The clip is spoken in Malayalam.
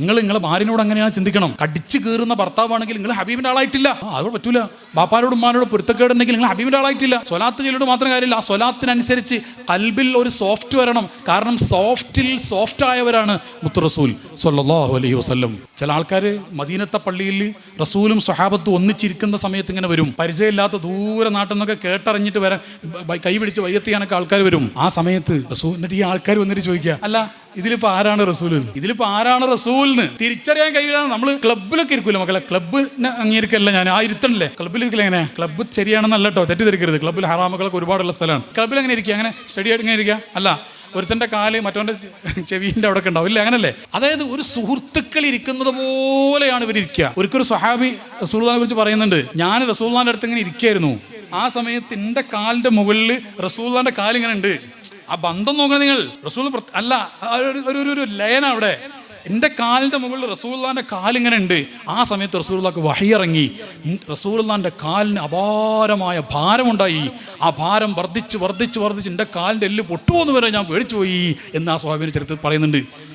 നിങ്ങൾ നിങ്ങളെ ഭാര്യനോട് അങ്ങനെയാണ് ചിന്തിക്കണം. കടിച്ചു കയറുന്ന ഭർത്താവാണെങ്കിൽ നിങ്ങൾ ഹബീബിന്റെ ആളായിട്ടില്ല. അത് പറ്റൂല. ബാപ്പാരോടും ഉമ്മാനോടും പൊരുത്തക്കേടുണ്ടെങ്കിൽ നിങ്ങൾ ഹബീബിന്റെ ആളായിട്ടില്ല. സ്വലാത്ത് ചെയ്യലോട് മാത്രം കാര്യമില്ല. ആ സ്വലാത്തിനനുസരിച്ച് കൽബിൽ ഒരു സോഫ്റ്റ് വരണം. കാരണം സോഫ്റ്റിൽ സോഫ്റ്റ് ആയവരാണ് മുത്തു റസൂൽ അലൈഹി വസല്ലം. ചില ആൾക്കാർ മദീനത്തെ പള്ളിയിൽ റസൂലും സ്വഹാബത്തും ഒന്നിച്ചിരിക്കുന്ന സമയത്ത് ഇങ്ങനെ വരും. പരിചയമില്ലാത്ത ദൂരെ നാട്ടിൽ നിന്നൊക്കെ കേട്ടറിഞ്ഞിട്ട് വരാൻ കൈ പിടിച്ച് വയ്യെത്തിയാനൊക്കെ ആൾക്കാർ വരും. ആ സമയത്ത് റസൂൽ എന്നിട്ട് ഈ ആൾക്കാർ വന്നിട്ട് ചോദിക്കുക അല്ല ഇതിലിപ്പോ ആരാണ് റസൂൽ ഇതിലിപ്പോ ആരാണ് റസൂൽ എന്ന് തിരിച്ചറിയാൻ കഴിയില്ല. നമ്മൾ ക്ലബിലൊക്കെ ഇരിക്കൂല മക്കളെ? ക്ലബ്ബിനെ അംഗീകരിക്കല്ല ഞാൻ. ആ ഇരുത്തണല്ലേ ക്ലബ്ബിൽ ഇരിക്കില്ല എങ്ങനെ? ക്ലബ്ബ് ശരിയാണെന്നല്ല കേട്ടോ. തെറ്റിദ്ധരിക്കരുത്. ക്ലബ്ബിൽ ഹറാമകളൊക്കെ ഒരുപാടുള്ള സ്ഥലമാണ്. ക്ലബ്ബിൽ എങ്ങനെ ഇരിക്കുക? അങ്ങനെ സ്റ്റഡി ആയിട്ട് ഇങ്ങനെ ഇരിക്കുക? അല്ല ഒരുത്തന്റെ കാൽ മറ്റവന്റെ ചെവിന്റെ അവിടെ ഒക്കെ ഉണ്ടാവും. ഇല്ല അങ്ങനല്ലേ? അതായത് ഒരു സുഹൃത്തുക്കൾ ഇരിക്കുന്നത് പോലെയാണ് ഇവരിക്കുക ഒരിക്കലും സ്വഹാബി റസൂൽദാനെ കുറിച്ച് പറയുന്നുണ്ട് ഞാൻ റസൂൽദാന്റെ അടുത്ത് ഇങ്ങനെ ഇരിക്കായിരുന്നു. ആ സമയത്ത് എന്റെ കാലിന്റെ മുകളിൽ റസൂൽദാന്റെ കാലിങ്ങനെ ഉണ്ട്. ആ ബന്ധം നോക്കണം നിങ്ങൾ. റസൂൽ അല്ല ഒരു- ഒരു ലയന അവിടെ. എന്റെ കാലിന്റെ മുകളിൽ റസൂല്ലാന്റെ കാലിങ്ങനെ ഉണ്ട്. ആ സമയത്ത് റസൂള്ളക്ക് വഹിയിറങ്ങി റസൂല്ലാന്റെ കാലിന് അപാരമായ ഭാരമുണ്ടായി. ആ ഭാരം വർദ്ധിച്ച് വർദ്ധിച്ച് വർദ്ധിച്ച് എന്റെ കാലിന്റെ എല്ല് പൊട്ടുപോകുന്ന വരെ ഞാൻ പേടിച്ചു പോയി എന്ന് ആ സ്വാഭിനെ ചരിത്രത്തിൽ പറയുന്നുണ്ട്.